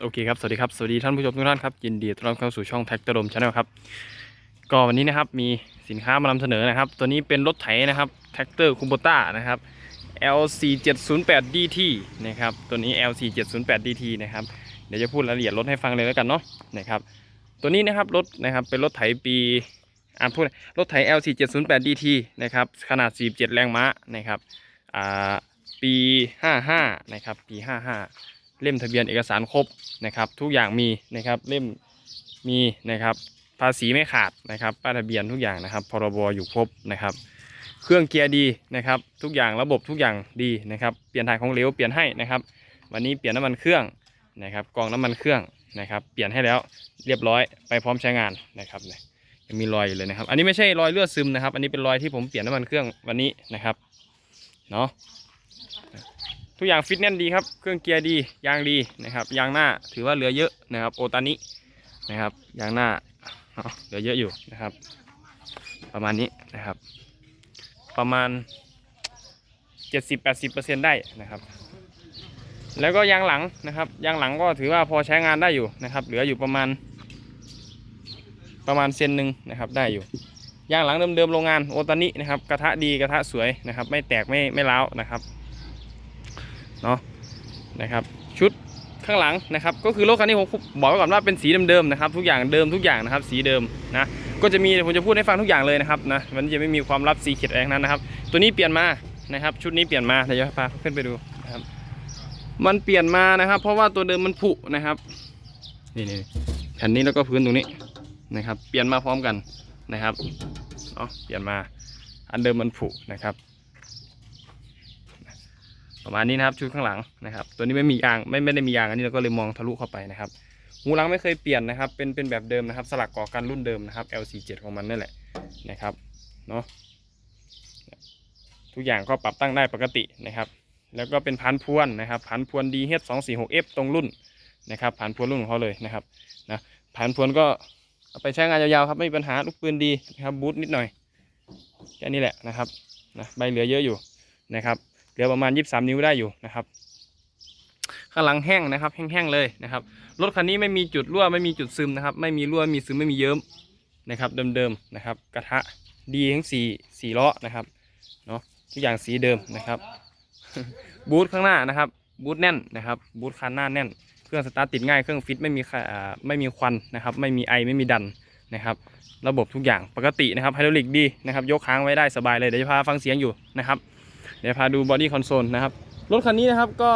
โอเคครับ สวัสดีครับ สวัสดีท่านผู้ชมทุกท่านครับ ยินดีต้อนรับเข้าสู่ช่องแท็กตรมชาแนลครับ ก็วันนี้นะครับมีสินค้ามานำเสนอนะครับ ตัวนี้เป็นรถไถนะครับแท็กเตอร์คูโบต้านะครับ LC 708 DT นะครับ ตัวนี้ LC 708 DT นะครับ เดี๋ยวจะพูดรายละเอียดรถให้ฟังเลยแล้วกันเนาะ นะครับ ตัวนี้นะครับรถนะครับเป็นรถไถปีอ่าพูดรถไถ LC 708 DT นะครับ ขนาด 47 แรงม้านะครับ อ่า ปี 55 นะครับ ปี 55 เล่มทะเบียนเอกสารครบนะครับ ทุกอย่างมีนะครับเล่มมีนะครับ ภาษีไม่ขาดนะครับป้ายทะเบียนทุกอย่างนะครับพรบอยู่ครบนะครับ เครื่องเกียร์ดีนะครับ ทุกอย่างระบบทุกอย่างดีนะครับ เปลี่ยนถ่ายของเหลวเปลี่ยนให้นะครับ วันนี้เปลี่ยนน้ำมันเครื่องนะครับกองน้ำมันเครื่องนะครับ เปลี่ยนให้แล้วเรียบร้อยไปพร้อมใช้งานนะครับเนี่ยยังมีรอยอยู่เลยนะครับ อันนี้ไม่ใช่รอยเลือดซึมนะครับ อันนี้เป็นรอยที่ผมเปลี่ยนน้ำมันเครื่องวันนี้นะครับเนาะ ทุกอย่างฟิตแน่นดีครับ เครื่องเกียร์ดี ยางดีนะครับ ยางหน้าถือว่าเหลือเยอะนะครับ โอตานินะครับ ยางหน้าเหลือเยอะอยู่นะครับ ประมาณนี้นะครับ ประมาณ 70-80%ได้นะครับ แล้วก็ยางหลังนะครับ ยางหลังก็ถือว่าพอใช้งานได้อยู่นะครับ เหลืออยู่ประมาณ ประมาณเซนหนึ่งนะครับได้อยู่ยางหลังเดิมๆโรงงานโอตานินะครับ กระทะดีกระทะสวยนะครับ ไม่แตกไม่ไม่ร้าวนะครับ เนาะนะครับชุดข้างหลังนะครับก็คือรถคันนี้ผมบอกไว้ก่อนว่าเป็นสีเดิมๆนะครับทุกอย่างเดิมทุกอย่างนะครับสีเดิมนะก็จะมีผมจะพูดให้ฟังทุกอย่างเลยนะครับนะมันจะไม่มีความลับสีเขียดอะไรทั้งนั้นนะครับ ตัวนี้เปลี่ยนมานะครับ ชุดนี้เปลี่ยนมาเดี๋ยวจะพาขึ้นไปดูนะครับ มันเปลี่ยนมานะครับ เพราะว่าตัวเดิมมันผุนะครับนี่นี่แผ่นนี้แล้วก็พื้นตรงนี้นะครับ เปลี่ยนมาพร้อมกันนะครับเนาะเปลี่ยนมาอันเดิมมันผุนะครับ ประมาณนี้นะครับชุดข้างหลังนะครับ ตัวนี้ไม่มียางไม่ไม่ได้มียางอันนี้เราก็เลยมองทะลุเข้าไปนะครับหูหลังไม่เคยเปลี่ยนนะครับ เป็นเป็นแบบเดิมนะครับ สลักก่อกันรุ่นเดิมนะครับ L47 ของมันนั่นแหละนะครับเนาะทุกอย่างก็ปรับตั้งได้ปกตินะครับ แล้วก็เป็นพันพวนนะครับพันพวน DH246F ตรงรุ่นนะครับพันพวนรุ่นของเขาเลยนะครับนะพันพวนก็เอาไปใช้งานยาวๆครับไม่มีปัญหาลูกปืนดีนะครับบูทนิดหน่อยแค่นี้แหละนะครับนะใบเหลือเยอะอยู่นะครับ เหลือประมาณ 23 นิ้วได้อยู่นะครับ ข้างหลังแห้งนะครับ แห้งๆเลยนะครับ รถคันนี้ไม่มีจุดรั่วไม่มีจุดซึมนะครับ ไม่มีรั่วมีซึมไม่มีเยิ้มนะครับเดิมๆนะครับ กระทะดีทั้งสี่สี่ล้อนะครับเนาะทุกอย่างสีเดิมนะครับบูทข้างหน้านะครับบูทแน่นนะครับบูทคันหน้าแน่น เครื่องสตาร์ทติดง่ายเครื่องฟิตไม่มีอ่าไม่มีควันนะครับ ไม่มีไอไม่มีดันนะครับ ระบบทุกอย่างปกตินะครับไฮดรอลิกดีนะครับ ยกค้างไว้ได้สบายเลยเดี๋ยวจะพาฟังเสียงอยู่นะครับ เดี๋ยวพาดูบอดี้คอนโซลนะครับ รถคันนี้นะครับก็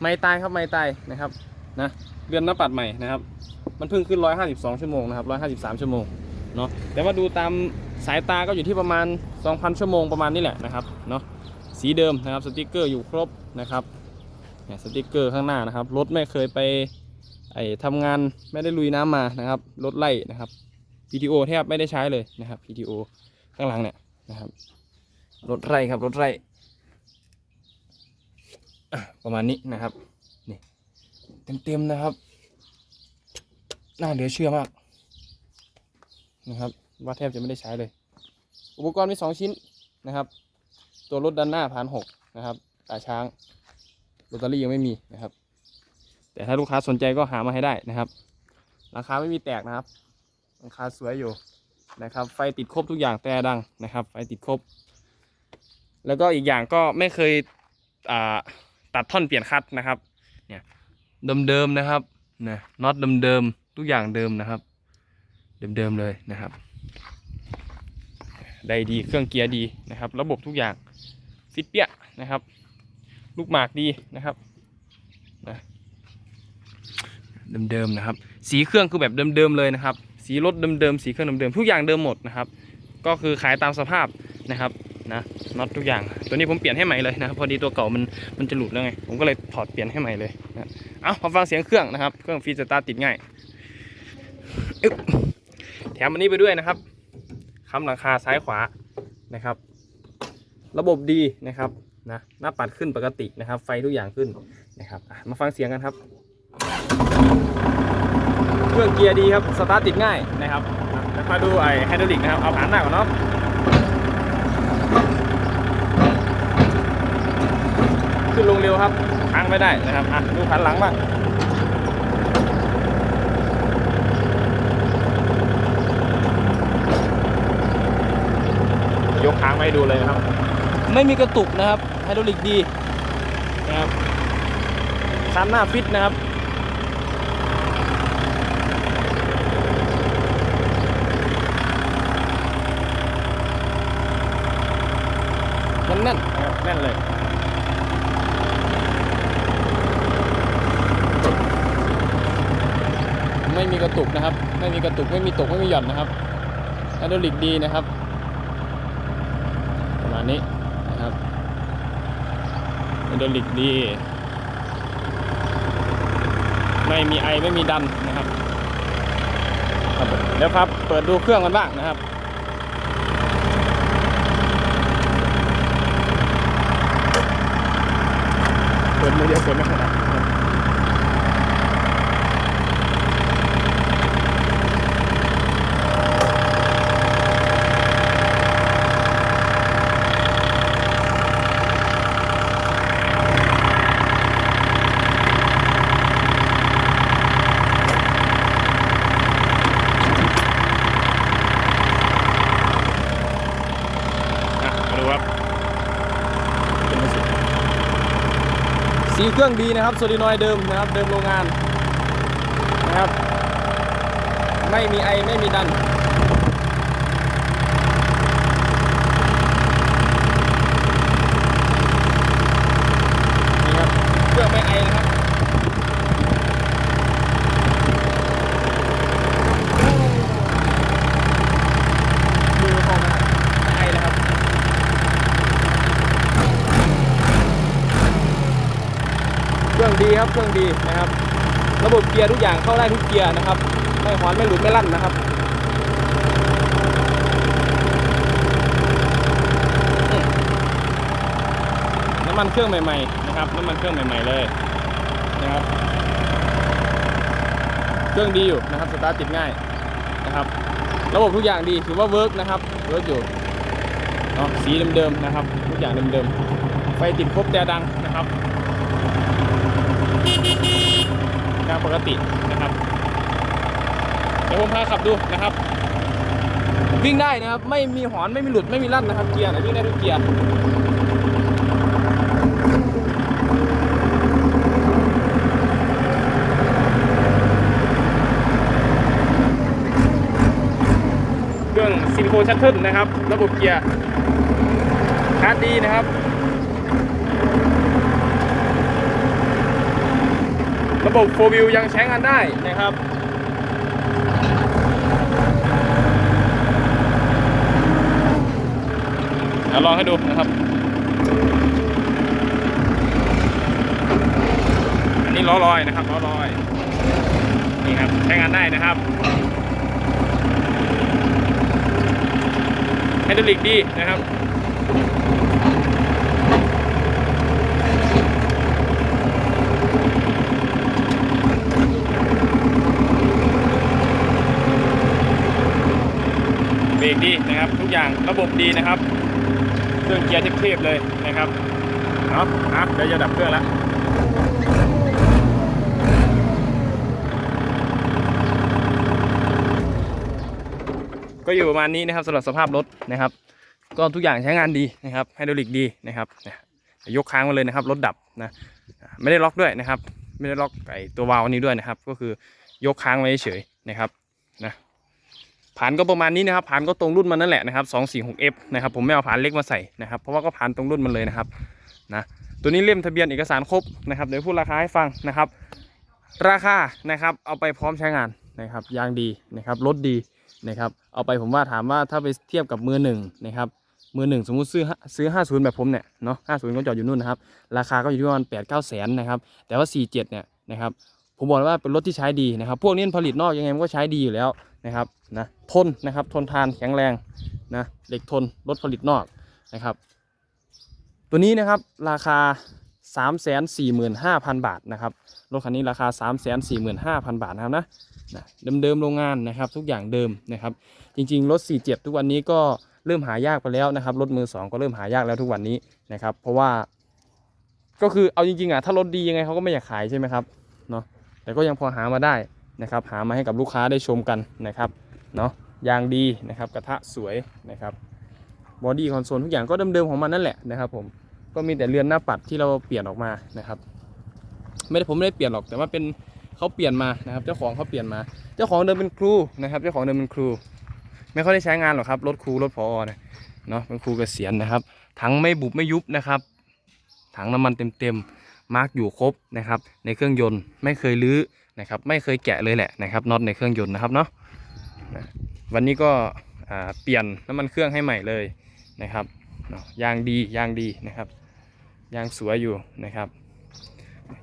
ไม่ตายครับไม่ตายนะครับนะเรือนหน้าปัดใหม่นะครับ มันเพิ่งขึ้น 152 ชั่วโมงนะครับ 153 ชั่วโมงเนาะแต่ว่าดูตามสายตาก็อยู่ที่ประมาณ 2,000 ชั่วโมงประมาณนี้แหละนะครับเนาะสีเดิมนะครับสติกเกอร์อยู่ครบนะครับเนี่ยสติกเกอร์ข้างหน้านะครับรถไม่เคยไปไอ้ทำงานไม่ได้ลุยน้ำมานะครับรถไล่นะครับ PTO แทบไม่ได้ใช้เลยนะครับ PTO ข้างหลังเนี่ยนะครับรถไร่ครับรถไร่ ประมาณนี้นะครับนี่เต็มๆนะครับ น่าเหลือเชื่อมากนะครับว่าแทบจะไม่ได้ใช้เลย อุปกรณ์มีสองชิ้นนะครับ ตัวรถด้านหน้าผ่านหกนะครับตาช้างลอตเตอรี่ยังไม่มีนะครับ แต่ถ้าลูกค้าสนใจก็หามาให้ได้นะครับ ราคาไม่มีแตกนะครับ ราคาสวยอยู่นะครับ ไฟติดครบทุกอย่างแต่ดังนะครับ ไฟติดครบ แล้วก็อีกอย่างก็ไม่เคยอ่า ตัดท่อนเปลี่ยนคัดนะครับเนี่ยเดิมๆนะครับนะน็อตเดิมๆทุกอย่างเดิมนะครับ เดิมๆเลยนะครับ ได้ดีเครื่องเกียร์ดีนะครับ ระบบทุกอย่างฟิตเปี้ยนะครับ ลูกหมากดีนะครับนะเดิมๆนะครับ สีเครื่องคือแบบเดิมๆเลยนะครับ สีรถเดิมๆสีเครื่องเดิมๆทุกอย่างเดิมหมดนะครับ ก็คือขายตามสภาพนะครับ นะน็อตทุกอย่าง ตัวนี้ผมเปลี่ยนให้ใหม่เลยนะครับพอดีตัวเก่ามันมันจะหลุดแล้วไง ผมก็เลยถอดเปลี่ยนให้ใหม่เลยนะเอามาฟังเสียงเครื่องนะครับ เครื่องฟรีสตาร์ติดง่ายแถมอันนี้ไปด้วยนะครับค้ำหลังคาซ้ายขวานะครับ ระบบดีนะครับนะหน้าปัดขึ้นปกตินะครับ ไฟทุกอย่างขึ้นนะครับมาฟังเสียงกันครับ เครื่องเกียร์ดีครับสตาร์ทติดง่ายนะครับมาดูไอ้ไฮดรอลิกนะครับเอาผ่านหน้าก่อนเนาะ เร็วครับค้างไม่ได้นะครับอะดูขันหลังบ้างยกค้างไม่ดูเลยครับ ไม่มีกระตุกนะครับไฮดรอลิกดีนะครับชั้นหน้าฟิตนะครับมันแน่นแน่นเลย ไม่มีกระตุกนะครับ ไม่มีกระตุกไม่มีตกไม่มีหย่อนนะครับไฮดรลิกดีนะครับ ประมาณนี้นะครับไฮดรลิกดี ไม่มีไอไม่มีดันนะครับครับเดี๋ยวครับเปิดดูเครื่องกันบ้างนะครับเปิดมือเดียวเปิดไม่ถนัดนะครับอะมาดูครับเป็นไงสิ สี เครื่องดีนะครับโซลินอยเดิมนะครับ เดิมโรงงานนะครับ ไม่มีไอไม่มีดันนี่ครับเครื่องไม่ไอนะครับ มือเข้ามาไม่ไอนะครับ เค รื่องดีครับเครื่องดีนะครับ ระบบเกียร์ทุกอย่างเข้าได้ทุกเกียร์นะครับ ไม่หอนไม่หลุดไม่ลั่นนะครับน้ำมันเครื่องใหม่ๆนะครับน้ำมันเครื่องใหม่ ๆเลยนะครับ เครื่องดีอยู่นะครับสตาร์ทติดง่ายนะครับ ระบบทุกอย่างดีถือว่าเวิร์กนะครับเวิร์กอยู่เนาะสีเดิมๆนะครับ ทุกอย่างเดิมๆไฟติดครบแต่ดังนะครับ ทางปกตินะครับเดี๋ยวผมพาขับดูนะครับ วิ่งได้นะครับ ไม่มีหอนไม่มีหลุดไม่มีลั่นนะครับเกียร์วิ่งได้ทุกเกียร์เครื่องซินโคชัตเทิลนะครับ ระบบเกียร์คาร์ดดีนะครับ ระบบโฟวิวยังใช้งานได้นะครับเดี๋ยวลองให้ดูนะครับ อันนี้ล้อลอยนะครับล้อลอย นี่ครับใช้งานได้นะครับไฮดรอลิกดีนะครับ เบรกดีนะครับ ทุกอย่างระบบดีนะครับ เครื่องเกียร์เทพๆเลยนะครับเนาะอะเดี๋ยวจะดับเครื่องแล้วก็อยู่ประมาณนี้นะครับสำหรับสภาพรถนะครับ ก็ทุกอย่างใช้งานดีนะครับไฮดรอลิกดีนะครับเนี่ยยกค้างมาเลยนะครับรถดับนะไม่ได้ล็อกด้วยนะครับ ไม่ได้ล็อกไอตัววาล์วนี้ด้วยนะครับ ก็คือยกค้างไว้เฉยนะครับนะ ผ่านก็ประมาณนี้นะครับผ่านก็ตรงรุ่นมันนั่นแหละนะครับ 246F นะครับผมไม่เอาผ่านเล็กมาใส่นะครับเพราะว่าก็ผ่านตรงรุ่นมันเลยนะครับนะตัวนี้เล่มทะเบียนเอกสารครบนะครับเดี๋ยวพูดราคาให้ฟังนะครับ ราคานะครับเอาไปพร้อมใช้งานนะครับยางดีนะครับรถดีนะครับเอาไปผมว่าถามว่าถ้าไปเทียบกับมือหนึ่งนะครับมือหนึ่งสมมุติซื้อซื้อ 50 แบบผมเนี่ยเนาะ50 ก็จอดอยู่นู่นนะครับ ราคาก็อยู่ที่ประมาณ8 9แสนนะครับ แต่ว่า 47 เนี่ยนะครับ ผมบอกว่าเป็นรถที่ใช้ดีนะครับ พวกนี้ผลิตนอกยังไงมันก็ใช้ดีอยู่แล้วนะครับนะทนนะครับทนทานแข็งแรงนะเหล็กทนรถผลิตนอกนะครับ ตัวนี้นะครับราคา 3 4 5 0 0 0 บาทนะครับรถคันนี้ราคา 3 4 5 0 0 0 บาทนะครับนะนะเดิมๆโรงงานนะครับ ทุกอย่างเดิมนะครับ จริง ๆ รถ 47 ทุกวันนี้ก็เริ่มหายากไปแล้วนะครับรถมือ 2 ก็เริ่มหายากแล้วทุกวันนี้นะครับ เพราะว่า ก็คือเอาจริงๆอะถ้ารถดียังไงเขาก็ไม่อยากขายใช่ไหมครับ แต่ก็ยังพอหามาได้นะครับหามาให้กับลูกค้าได้ชมกันนะครับเนาะยางดีนะครับกระทะสวยนะครับบอดี้คอนโซลทุกอย่างก็เดิมๆของมันนั่นแหละนะครับผมก็มีแต่เรือนหน้าปัดที่เราเปลี่ยนออกมานะครับ ไม่ได้ผมไม่ได้เปลี่ยนหรอกแต่ว่าเป็นเขาเปลี่ยนมานะครับ เจ้าของเขาเปลี่ยนมา เจ้าของเดิมเป็นครูนะครับเจ้าของเดิมเป็นครู ไม่ค่อยได้ใช้งานหรอกครับรถครูรถพอเนี่ยเนาะเป็นครูเกษียณนะครับถังไม่บุบไม่ยุบนะครับถังน้ำมันเต็มๆ มาร์กอยู่ครบนะครับในเครื่องยนต์ไม่เคยลื้อนะครับไม่เคยแกะเลยแหละนะครับน็อตในเครื่องยนต์นะครับเนาะวันนี้ก็อ่าเปลี่ยนน้ำมันเครื่องให้ใหม่เลยนะครับยางดียางดีนะครับยางสวยอยู่นะครับ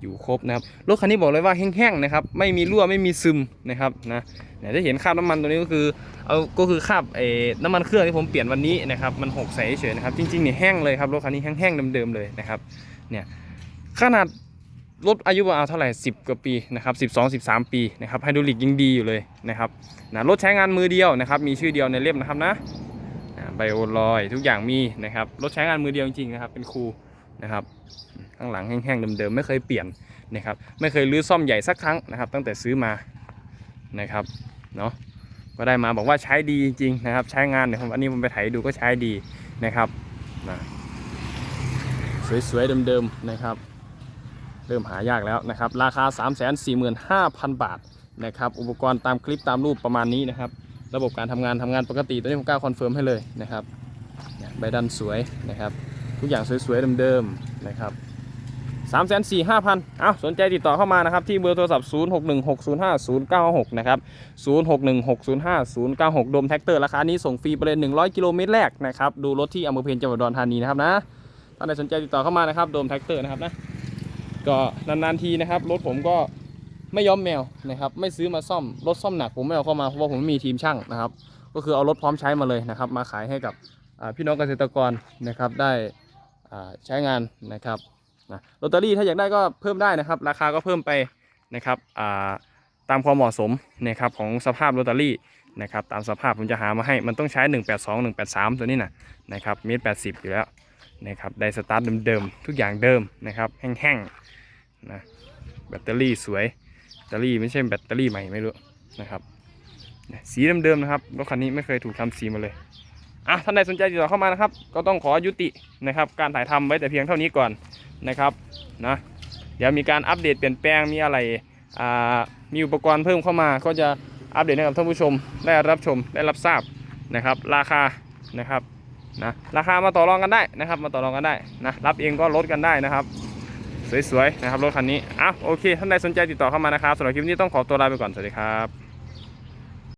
อยู่ครบนะครับรถคันนี้บอกเลยว่าแห้งๆนะครับไม่มีรั่วไม่มีซึมนะครับนะเนี่ยถ้าเห็นคราบน้ำมันตัวนี้ก็คือเอาก็คือคราบเออน้ำมันเครื่องที่ผมเปลี่ยนวันนี้นะครับมันหกใสเฉยๆนะครับจริงๆเนี่ยแห้งเลยครับรถคันนี้แห้งๆเดิมๆเลยนะครับเนี่ย ขนาดรถอายุประมาณเท่าไหร่ 10 กว่าปีนะครับ12 13 ปีนะครับไฮดรอลิกยังดีอยู่เลยนะครับนะรถใช้งานมือเดียวนะครับ มีชื่อเดียวในเล่มนะครับนะไบโอลอยทุกอย่างมีนะครับรถใช้งานมือเดียวจริงๆนะครับ เป็นครูนะครับข้างหลังแห้งๆเดิมๆไม่เคยเปลี่ยนนะครับไม่เคยรื้อซ่อมใหญ่สักครั้งนะครับ ตั้งแต่ซื้อมานะครับเนาะก็ได้มาบอกว่าใช้ดีจริงๆนะครับใช้งานเนี่ยผมอันนี้ผมไปไถดูก็ใช้ดีนะครับนะสวยๆเดิมๆนะครับ เริ่มหายากแล้วนะครับ ราคา 345,000 บาทนะครับ อุปกรณ์ตามคลิปตามรูปประมาณนี้นะครับ ระบบการทำงานทำงานปกติตัวนี้ผมกล้าคอนเฟิร์มให้เลยนะครับใบดันสวยนะครับ ทุกอย่างสวยๆเดิมๆนะครับสามแสนสี่ห้าพันเอาสนใจติดต่อเข้ามานะครับ ที่เบอร์โทรศัพท์ 0 6 1 6 0 5 0 9 6นะครับ 0 6 1 6 0 5 0 9 6โดมแท็กเตอร์ราคานี้ส่งฟรีไปเลย 100 กิโลเมตรแรกนะครับ ดูรถที่อำเภอเพญจังหวัดอุดรธานีนะครับนะ ท่านใดสนใจติดต่อเข้ามานะครับ ดมแท็กเตอร์นะครับนะ ก็นานๆทีนะครับ รถผมก็ไม่ย้อมแมวนะครับ ไม่ซื้อมาซ่อม รถซ่อมหนักผมไม่เอาเข้ามาเพราะว่าผมไม่มีทีมช่างนะครับ ก็คือเอารถพร้อมใช้มาเลยนะครับ มาขายให้กับพี่น้องเกษตรกรนะครับได้ใช้งานนะครับลอตเตอรี่ถ้าอยากได้ก็เพิ่มได้นะครับ ราคาก็เพิ่มไปนะครับตามความเหมาะสมนะครับของสภาพลอตเตอรี่นะครับตามสภาพผมจะหามาให้มันต้องใช้ 182 183 ตัวนี้นะนะครับเมตรแปดสิบอยู่แล้ว นะครับไดสตาร์ทเดิมๆทุกอย่างเดิมนะครับแห้งๆนะแบตเตอรี่สวยแบตเตอรี่ไม่ใช่แบตเตอรี่ใหม่ไม่รู้นะครับสีเดิมๆนะครับรถคันนี้ไม่เคยถูกทำสีมาเลยอะท่านใดสนใจติดต่อเข้ามานะครับ ก็ต้องขอยุตินะครับ การถ่ายทำไว้แต่เพียงเท่านี้ก่อนนะครับนะเดี๋ยวมีการอัปเดตเปลี่ยนแปลงมีอะไรอ่ามีอุปกรณ์เพิ่มเข้ามา ก็จะอัปเดตให้กับท่านผู้ชมได้รับชมได้รับทราบนะครับ ราคานะครับ นะราคามาต่อรองกันได้นะครับ มาต่อรองกันได้นะรับเองก็ลดกันได้นะครับ สวยๆนะครับรถคันนี้อะโอเคท่านใดสนใจติดต่อเข้ามานะครับสำหรับคลิปนี้ต้องขอตัวลาไปก่อนสวัสดีครับ